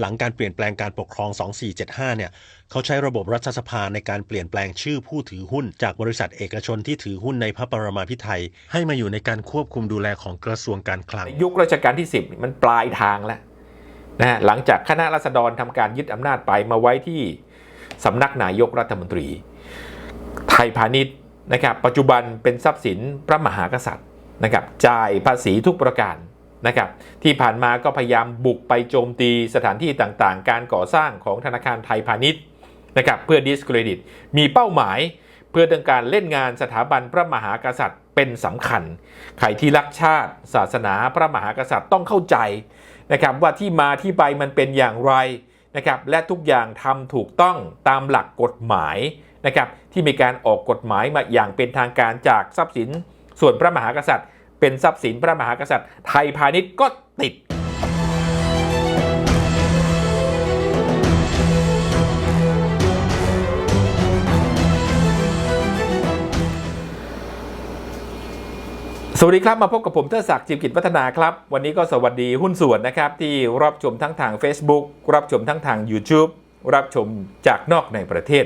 หลังการเปลี่ยนแปลงการปกครอง 2475 เนี่ย เขาใช้ระบบรัฐสภาในการเปลี่ยนแปลงชื่อผู้ถือหุ้น จากบริษัทเอกชนที่ถือหุ้นในพระปรมาภิไธยให้มาอยู่ในการควบคุมดูแลของกระทรวงการคลังในยุครัชกาลที่ 10 มันปลายทางแล้วนะฮะหลังจากคณะรัษฎรทำการยึดอำนาจไปมาไว้ที่สำนักนายกรัฐมนตรี ไทยพาณิชย์นะครับปัจจุบันเป็นทรัพย์สินพระมหากษัตริย์นะครับจ่ายภาษีทุกประการ นะครับที่ผ่านมาก็พยายามบุกไปโจมตีสถานที่ต่างๆ การก่อสร้างของธนาคารไทยพาณิชย์นะครับเพื่อดิสเครดิตมีเป้าหมายเพื่อต้องการเล่นงานสถาบันพระมหากษัตริย์เป็นสำคัญ ใครที่รักชาติ ศาสนาพระมหากษัตริย์ต้องเข้าใจนะครับว่าที่มาที่ไปมันเป็นอย่างไรนะครับและทุกอย่างทำถูกต้องตามหลักกฎหมายนะครับที่มีการออกกฎหมายมาอย่างเป็นทางการจากทรัพย์สินส่วนพระมหากษัตริย์ เป็นทรัพย์สินพระมหากษัตริย์ ไทยพาณิชย์ก็ติดสวัสดีครับ มาพบกับผมเทดศักดิ์จิมกิจวัฒนาครับ วันนี้ก็สวัสดีหุ้นส่วนนะครับ ที่รับชมทั้งทาง Facebook รับชมทั้งทาง YouTube รับชมจากนอกในประเทศ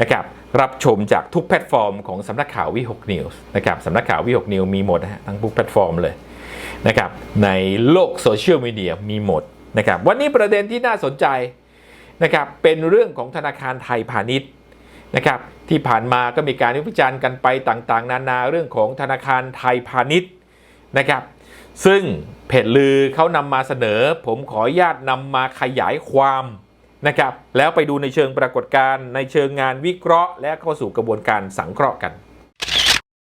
นะครับรับชมจากทุกแพลตฟอร์มของสำนักข่าววิหกนิวส์นะครับสำนักข่าววิหกนิวมีหมดนะฮะทั้งทุกแพลตฟอร์มเลยนะครับในโลกโซเชียลมีเดียมีหมดนะครับวันนี้ประเด็นที่น่าสนใจนะครับเป็นเรื่องของธนาคารไทยพาณิชย์นะครับที่ผ่านมาก็มีการวิพากษ์วิจารณ์กันไปต่างๆ นานาเรื่องของธนาคารไทยพาณิชย์นะครับซึ่งเพจลือเขานำมาเสนอ ผมขออนุญาตนำมาขยายความ นะครับแล้วไปดูในเชิงปรากฏการณ์ในเชิงงานวิเคราะห์ และเข้าสู่กระบวนการสังเคราะห์กัน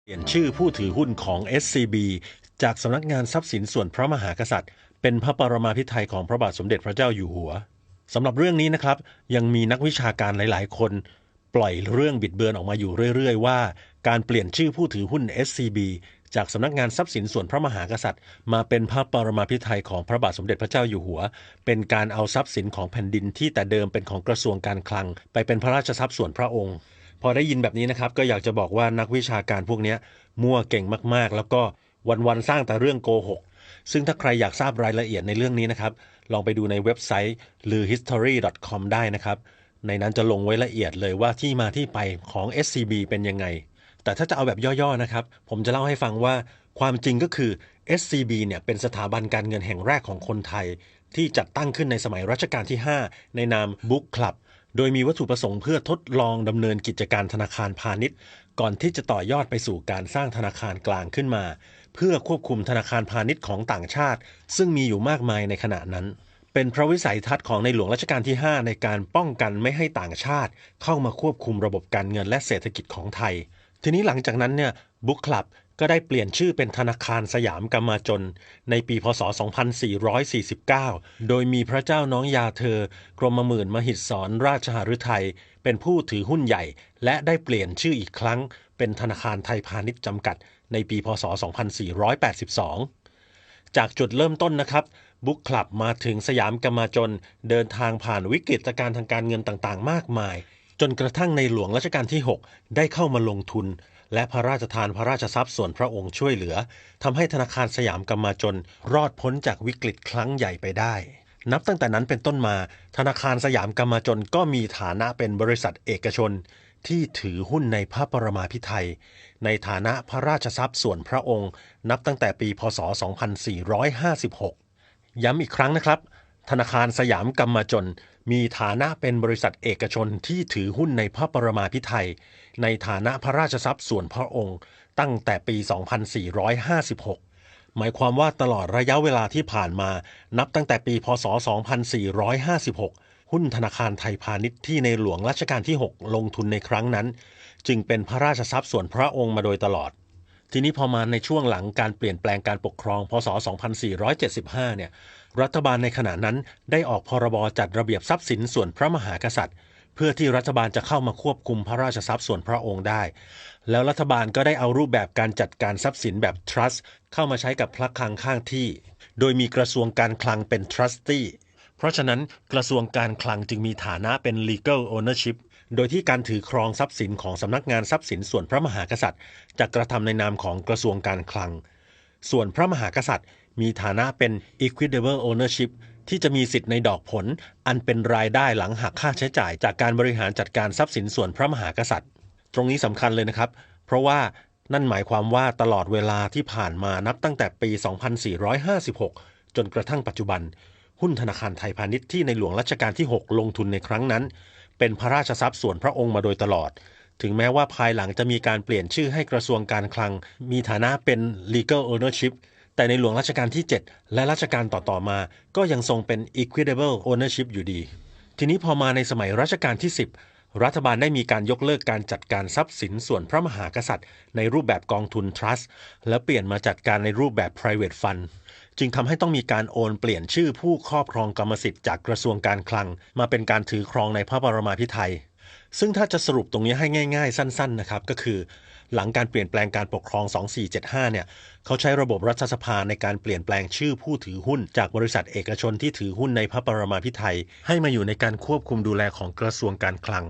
เปลี่ยนชื่อผู้ถือหุ้นของ SCB จากสำนักงานทรัพย์สินส่วนพระมหากษัตริย์ เป็นพระปรมาภิไธยของพระบาทสมเด็จพระเจ้าอยู่หัวสำหรับเรื่องนี้นะครับ ยังมีนักวิชาการหลาย ๆ คน ปล่อยเรื่องบิดเบือนออกมาอยู่เรื่อย ๆ ว่า การเปลี่ยนชื่อผู้ถือหุ้น SCB จากสำนักงานทรัพย์สินส่วนพระมหากษัตริย์ มาเป็นพระปรมาภิไธยของพระบาทสมเด็จพระเจ้าอยู่หัว เป็นการเอาทรัพย์สินของแผ่นดินที่แต่เดิมเป็นของกระทรวงการคลัง ไปเป็นพระราชทรัพย์ส่วนพระองค์ พอได้ยินแบบนี้นะครับก็อยากจะบอกว่านักวิชาการพวกนี้มั่วเก่งมากๆ แล้วก็วันๆสร้างแต่เรื่องโกหกซึ่งถ้าใครอยากทราบรายละเอียดในเรื่องนี้นะครับ ลองไปดูในเว็บไซต์ลือได้นะครับ ในนั้นจะลงไว้ละเอียดเลยว่าที่มาที่ไปของ SCB เป็นยังไง แต่ถ้าจะเอาแบบย่อๆนะครับ ผมจะเล่าให้ฟังว่าความจริงก็คือ SCB เนี่ยเป็นสถาบันการเงินแห่งแรกของคนไทย ที่จัดตั้งขึ้นในสมัยรัชกาลที่ 5 ในนาม Book Club โดยมีวัตถุประสงค์เพื่อทดลองดำเนินกิจการธนาคารพาณิชย์ ก่อนที่จะต่อยอดไปสู่การสร้างธนาคารกลางขึ้นมา เพื่อควบคุมธนาคารพาณิชย์ของต่างชาติ ซึ่งมีอยู่มากมายในขณะนั้น เป็นพระวิสัยทัศน์ของในหลวงรัชกาลที่ 5 ในการป้องกันไม่ให้ต่างชาติ เข้ามาควบคุมระบบการเงินและเศรษฐกิจของไทย ทีนี้หลังจากนั้นเนี่ยบุ๊กคลับก็ได้เปลี่ยนชื่อเป็นธนาคารสยามกรรมาจน ในปีพศ 2449 โดยมีพระเจ้าน้องยาเธอกรมหมื่นมหิดสอนราชหฤทัยเป็นผู้ถือหุ้นใหญ่ และได้เปลี่ยนชื่ออีกครั้ง เป็นธนาคารไทยพาณิชย์จำกัด ในปีพศ 2482 จากจุดเริ่มต้นนะครับบุ๊กคลับมาถึงสยามกรรมาจน เดินทางผ่านวิกฤตการณ์ทางการเงินต่างๆ มากมาย จนกระทั่งในหลวงรัชกาลที่ 6 ได้เข้ามาลงทุน และพระราชทานพระราชทรัพย์ส่วนพระองค์ช่วยเหลือทำให้ธนาคารสยามกรรมาจนรอดพ้นจากวิกฤตครั้งใหญ่ไปได้ นับตั้งแต่นั้นเป็นต้นมา ธนาคารสยามกรรมาจนก็มีฐานะเป็นบริษัทเอกชน ที่ถือหุ้นในพระปรมาภิไธยในฐานะพระราชทรัพย์ส่วนพระองค์ นับตั้งแต่ปี พศ 2456 ย้ำอีกครั้งนะครับ ธนาคารสยามกรรมาจน มีฐานะเป็นบริษัทเอกชนที่ถือหุ้นในพระปรมาภิไธยในฐานะพระราชทรัพย์ส่วนพระองค์ ตั้งแต่ปี 2456 หมายความว่าตลอดระยะเวลาที่ผ่านมา นับตั้งแต่ปี พศ 2456 หุ้นธนาคารไทยพาณิชย์ที่ในหลวงรัชกาลที่ 6 ลงทุนในครั้งนั้น จึงเป็นพระราชทรัพย์ส่วนพระองค์มาโดยตลอดทีนี้พอมาในช่วงหลังการเปลี่ยนแปลงการปกครองพศ 2475 เนี่ย รัฐบาลในขณะนั้นได้ออกพรบจัดระเบียบทรัพย์สินส่วนพระมหากษัตริย์ เพื่อที่รัฐบาลจะเข้ามาควบคุมพระราชทรัพย์ส่วนพระองค์ได้ แล้วรัฐบาลก็ได้เอารูปแบบการจัดการทรัพย์สินแบบ trust เข้ามาใช้กับพระคลังข้างที่ โดยมีกระทรวงการคลังเป็น trustee เพราะฉะนั้นกระทรวงการคลังจึงมีฐานะเป็น legal ownership โดยที่การถือครองทรัพย์สินของสำนักงานทรัพย์สินส่วนพระมหากษัตริย์จะกระทำในนามของกระทรวงการคลัง ส่วนพระมหากษัตริย์ มีฐานะเป็น equitable ownership ที่จะมีสิทธิ์ในดอกผล อันเป็นรายได้หลังหักค่าใช้จ่าย จากการบริหารจัดการทรัพย์สินส่วนพระมหากษัตริย์ ตรงนี้สำคัญเลยนะครับ เพราะว่านั่นหมายความว่าตลอดเวลาที่ผ่านมานับตั้งแต่ปี 2456 จนกระทั่งปัจจุบัน หุ้นธนาคารไทยพาณิชย์ที่ในหลวงรัชกาลที่ 6 ลงทุนในครั้งนั้น เป็นพระราชทรัพย์ส่วนพระองค์มาโดยตลอด ถึงแม้ว่าภายหลังจะมีการเปลี่ยนชื่อให้กระทรวงการคลัง มีฐานะเป็น legal ownership แต่ในหลวงรัชกาลที่ 7 และรัชกาลต่อๆมา ก็ยังทรงเป็น equitable ownership อยู่ดี ทีนี้พอมาในสมัยรัชกาลที่ 10 รัฐบาลได้มีการยกเลิกการจัดการทรัพย์สินส่วนพระมหากษัตริย์ ในรูปแบบกองทุน trust และเปลี่ยนมาจัดการในรูปแบบ private fund จึงทำให้ต้องมีการโอนเปลี่ยนชื่อผู้ครอบครองกรรมสิทธิ์จากกระทรวงการคลัง มาเป็นการถือครองในพระบรมาภิไธยซึ่งถ้าจะสรุปตรงนี้ให้ง่าย ๆ สั้น ๆ นะครับ ก็คือ หลังการเปลี่ยนแปลงการปกครอง 2475 เนี่ยเขาใช้ระบบรัฐสภาในการเปลี่ยนแปลงชื่อผู้ถือหุ้น จากบริษัทเอกชนที่ถือหุ้นในพระบรมาภิไธยให้มาอยู่ในการควบคุมดูแลของกระทรวงการคลัง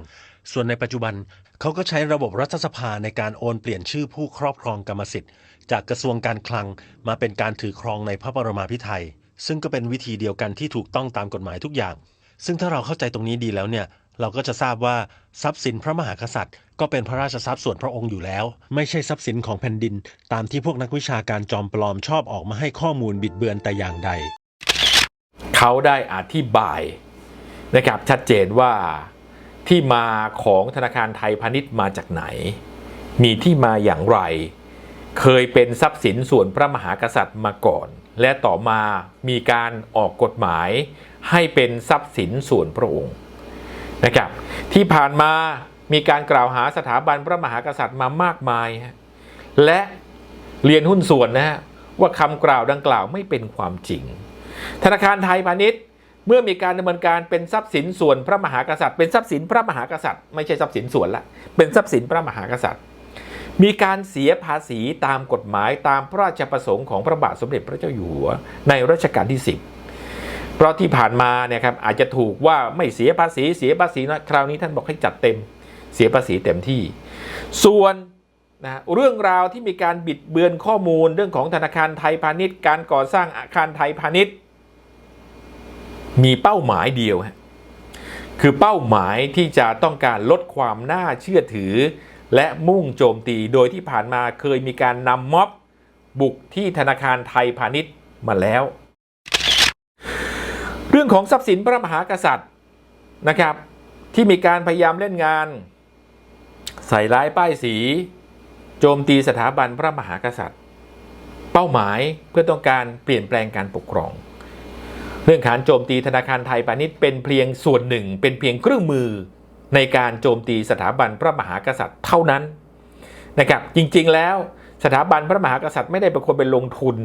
ส่วนในปัจจุบันเขาก็ใช้ระบบรัฐสภาในการโอนเปลี่ยนชื่อผู้ครอบครองกรรมสิทธิ์ จากกระทรวงการคลังมาเป็นการถือครองในพระบรมาภิไธยซึ่งก็เป็นวิธีเดียวกันที่ถูกต้องตามกฎหมายทุกอย่าง ซึ่งถ้าเราเข้าใจตรงนี้ดีแล้วเนี่ย เราก็จะทราบว่าทรัพย์สินพระมหากษัตริย์ ก็เป็นพระราชทรัพย์ส่วนพระองค์อยู่แล้ว ไม่ใช่ทรัพย์สินของแผ่นดิน ตามที่พวกนักวิชาการจอมปลอมชอบออกมาให้ข้อมูลบิดเบือนแต่อย่างใด เขาได้อธิบายนะครับชัดเจนว่าที่มาของธนาคารไทยพาณิชย์มาจากไหน มีที่มาอย่างไร เคยเป็นทรัพย์สินส่วนพระมหากษัตริย์มาก่อน และต่อมามีการออกกฎหมาย ให้เป็นทรัพย์สินส่วนพระองค์ นะครับ ที่ผ่านมามีการกล่าวหาสถาบันพระมหากษัตริย์มามากมาย และเรียนหุ้นส่วนนะฮะว่าคำกล่าวดังกล่าวไม่เป็นความจริง ธนาคารไทยพาณิชย์ เมื่อมีการดำเนินการเป็นทรัพย์สินส่วนพระมหากษัตริย์ เป็นทรัพย์สินพระมหากษัตริย์ไม่ใช่ทรัพย์สินส่วนละเป็นทรัพย์สินพระมหากษัตริย์ มีการเสียภาษีตามกฎหมายตามพระราชประสงค์ของพระบาทสมเด็จพระเจ้าอยู่หัวในรัชกาลที่ 10 เพราะที่ผ่านมาเนี่ยครับอาจจะถูกว่าไม่เสียภาษีเสียภาษีน้อยคราวนี้ท่านบอกให้จัดเต็มเสียภาษีเต็มที่ ส่วนนะเรื่องราวที่มีการบิดเบือนข้อมูลเรื่องของธนาคารไทยพาณิชย์ การก่อสร้างอาคารไทยพาณิชย์ มีเป้าหมายเดียวฮะคือเป้าหมายที่จะต้องการลดความน่าเชื่อถือ และมุ่งโจมตีโดยที่ผ่านมาเคยมีการนำม็อบบุกที่ธนาคารไทยพาณิชย์มาแล้ว เรื่องของทรัพย์สินพระมหากษัตริย์นะครับ ที่มีการพยายามเล่นงาน ใส่ร้ายป้ายสี โจมตีสถาบันพระมหากษัตริย์ เป้าหมายเพื่อต้องการเปลี่ยนแปลงการปกครอง เรื่องการโจมตีธนาคารไทยพาณิชย์เป็นเพียงส่วนหนึ่ง เป็นเพียงเครื่องมือในการโจมตีสถาบันพระมหากษัตริย์เท่านั้นนะครับจริงๆแล้วสถาบันพระมหากษัตริย์ไม่ได้เป็นคนไปลงทุน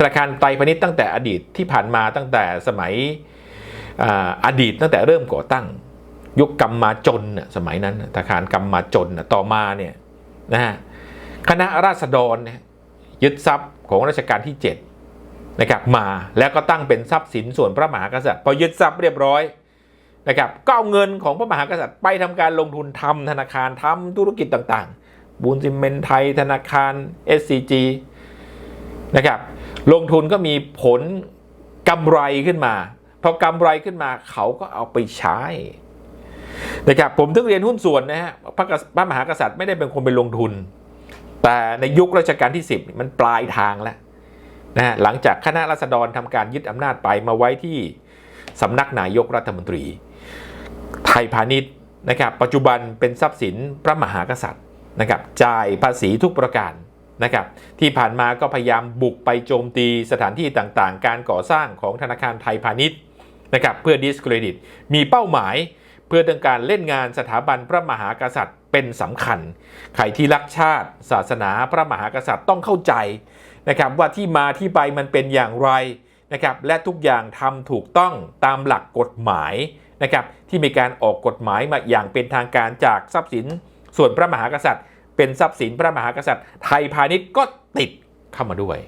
ธนาคารไทยพาณิชย์ตั้งแต่อดีตที่ผ่านมาตั้งแต่สมัยอดีตตั้งแต่เริ่มก่อตั้ง ยุคกรรมมาจนสมัยนั้นธนาคารกรรมมาจนต่อมาเนี่ยนะฮะคณะราษฎรเนี่ยยึดทรัพย์ของรัชกาลที่7นะครับมาแล้วก็ตั้งเป็นทรัพย์สินส่วนพระมหากษัตริย์พอยึดทรัพย์เรียบร้อยนะครับก็เอาเงินของพระมหากษัตริย์ไปทำการลงทุนทำธนาคารทำธุรกิจต่างๆ บูนซิเมนไทยธนาคาร SCG นะครับ ลงทุนก็มีผลกำไรขึ้นมาพอกำไรขึ้นมาเขาก็เอาไปใช้นะครับผมถึงเรียนหุ้นส่วนนะฮะพระกษัตริย์พระมหากษัตริย์ไม่ได้เป็นคนไปลงทุน แต่ในยุครัชกาลที่ 10 มันปลายทางแล้วนะฮะหลังจากคณะรัษฎรทำการยึดอำนาจไปมาไว้ที่สำนักนายกรัฐมนตรี ไทยพาณิชย์นะครับปัจจุบันเป็นทรัพย์สินพระมหากษัตริย์นะครับจ่ายภาษีทุกประการ นะครับที่ผ่านมาก็พยายามบุกไปโจมตีสถานที่ต่างๆ การก่อสร้างของธนาคารไทยพาณิชย์นะครับเพื่อดิสเครดิตมีเป้าหมายเพื่อต้องการเล่นงานสถาบันพระมหากษัตริย์เป็นสำคัญ ใครที่รักชาติ ศาสนาพระมหากษัตริย์ต้องเข้าใจนะครับว่าที่มาที่ไปมันเป็นอย่างไรนะครับและทุกอย่างทำถูกต้องตามหลักกฎหมายนะครับที่มีการออกกฎหมายมาอย่างเป็นทางการจากทรัพย์สิน ส่วนพระมหากษัตริย์ เป็นทรัพย์สินพระมหากษัตริย์ ไทยพาณิชย์ก็ติดเข้ามาด้วย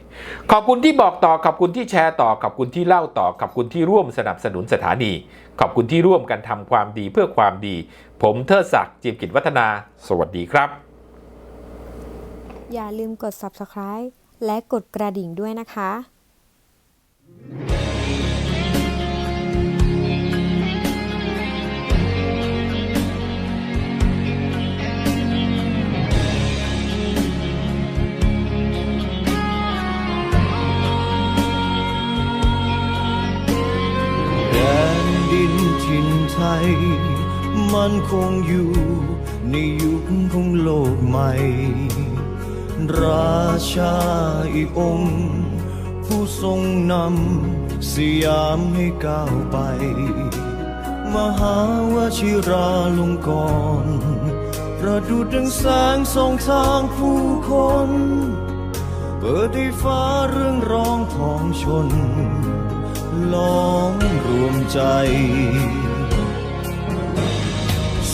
ขอบคุณที่บอกต่อ ขอบคุณที่แชร์ต่อ ขอบคุณที่เล่าต่อ ขอบคุณที่ร่วมสนับสนุนสถานี ขอบคุณที่ร่วมกันทำความดีเพื่อความดี ผมเทิดศักดิ์จิมกิจวัฒนา สวัสดีครับ อย่าลืมกด subscribe และกดกระดิ่งด้วยนะคะ คงอยู่ในยุคของโลกใหม่ ราชาอีกองค์ ผู้ทรงนำสยามให้ก้าวไป มหาวชิราลงกรณ์ประดุดดังแสงส่องทางผู้คน เปิดให้ฟ้าเรื่องร้องของชนล้อมรวมใจ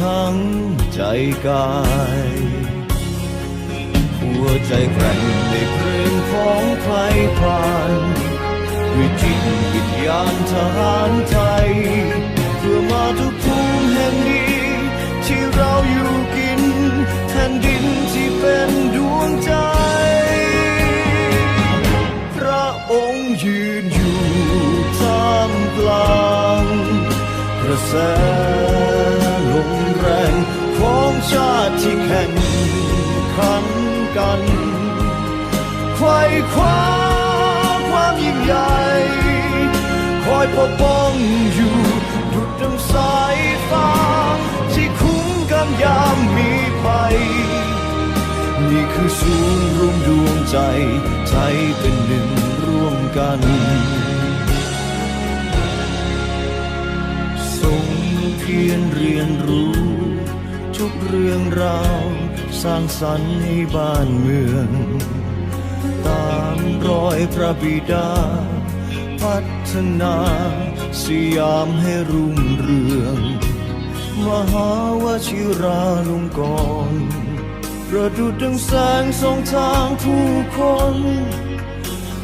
ทั้งใจกาย หัวใจแกร่งในเพลงของไพรพรานด้วยจิตวิญญาณทหารไทย เพื่อมาทุกภูมิแห่งนี้ ที่เราอยู่กินแผ่นดินที่เป็นดวงใจ พระองค์ยืนอยู่ท่ามกลางกระแส คว้าความยิ่งใหญ่ คอยปกป้องอยู่ดุจดังสายฟ้าที่คุ้มกันยามมีภัยนี่คือศูนย์รวมดวงใจใจเป็นหนึ่งร่วมกันทรงเพียรเรียนรู้ ทุกเรื่องราวสร้างสรรค์ให้บ้านเมือง ตามรอยพระบิดา พัฒนาสยามให้รุ่งเรือง มหาวชิราลงกรณประดุดดังแสงส่องทางผู้คน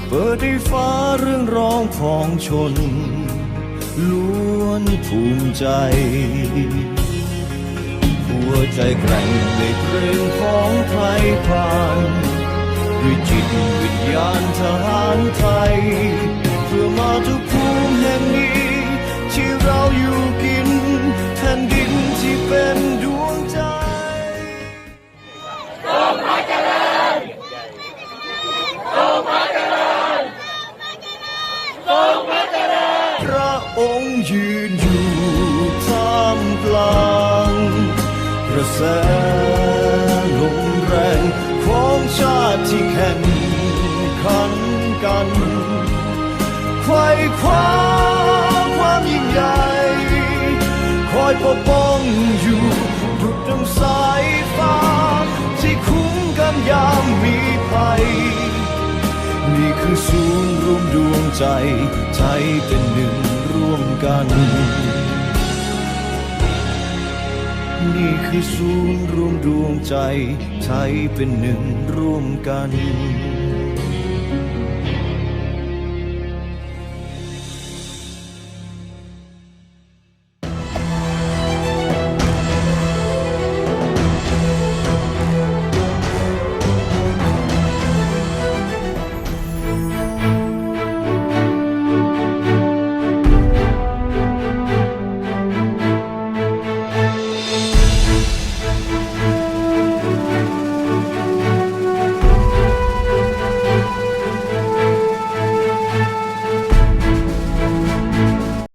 เปิดให้ฟ้าเรื่องร้องของชน ล้วนภูมิใจหัวใจแกร่งในเพลงของไพรพราน ด้วยจิตวิญญาณทหารไทย เพื่อมาทุกภูมิแห่งนี้ ที่เราอยู่กินแผ่นดินที่เป็นดวงใจพระองค์ยืนอยู่ท่ามกลางกระแส คว้าความยิ่งใหญ่ คอยปกป้องอยู่ดุจดังสายฟ้า ที่คุ้มกันยามมีภัย นี่คือศูนย์รวมดวงใจใจเป็นหนึ่งร่วมกัน นี่คือศูนย์รวมดวงใจใจเป็นหนึ่งร่วมกัน